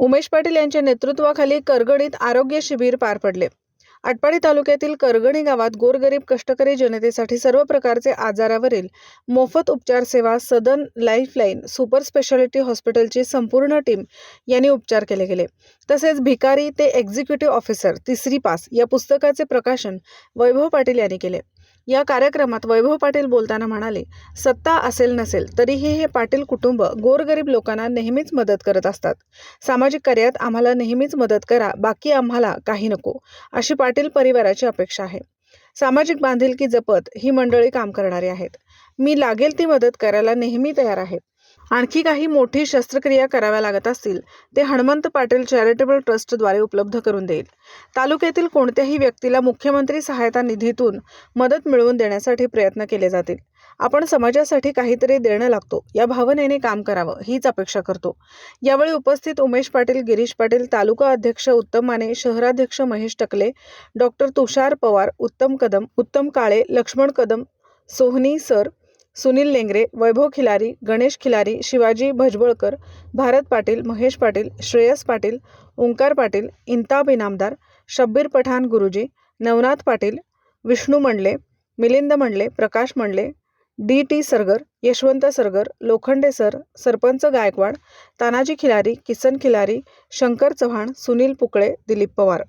उमेश पाटील यांच्या नेतृत्वाखाली करगणीत आरोग्य शिबिर पार पडले. आटपाडी तालुक्यातील करगणी गावात गोरगरीब कष्टकरी जनतेसाठी सर्व प्रकारचे आजारावरील मोफत उपचार सेवा सदन लाईफलाईन सुपर स्पेशालिटी हॉस्पिटलची संपूर्ण टीम यांनी उपचार केले गेले. तसेच भिकारी ते एक्झिक्युटिव्ह ऑफिसर तिसरी पास या पुस्तकाचे प्रकाशन वैभव पाटील यांनी केले. या कार्यक्रमात वैभव पाटील बोलताना म्हणाले सत्ता असेल नसेल तरीही हे पाटील कुटुंब गोरगरीब लोकांना नेहमीच मदत करत असतात. सामाजिक कार्यात आम्हाला नेहमीच मदत करा बाकी आम्हाला काही नको अशी पाटील परिवाराची अपेक्षा आहे. सामाजिक बांधिलकी जपत ही मंडळी काम करणारी आहेत. मी लागेल ती मदत करायला नेहमी तयार आहे. आणखी काही मोठी शस्त्रक्रिया कराव्या लागत असतील ते हनुमंत पाटील चॅरिटेबल ट्रस्टद्वारे उपलब्ध करून देईल. तालुक्यातील कोणत्याही व्यक्तीला मुख्यमंत्री सहायता निधीतून मदत मिळवून देण्यासाठी प्रयत्न केले जातील. आपण समाजासाठी काहीतरी देणं लागतो या भावनेने काम करावं हीच अपेक्षा करतो. यावेळी उपस्थित उमेश पाटील गिरीश पाटील तालुका अध्यक्ष उत्तम माने शहराध्यक्ष महेश टकले डॉक्टर तुषार पवार उत्तम कदम उत्तम काळे लक्ष्मण कदम सोहनी सर सुनील लेंगरे वैभव खिलारी गणेश खिलारी शिवाजी भजबळकर भारत पाटील महेश पाटील श्रेयस पाटील ओंकार पाटील इंताब इनामदार शब्बीर पठाण गुरुजी Navnath Patil Vishnu Mandle Milind Mandle Prakash Mandle D T Sargar Yashwant Sargar Lokhande sir sarpanch Gaikwad Tanaji Khilari Kisan Khilari Shankar Chavan Sunil Pukale Dilip Pawar.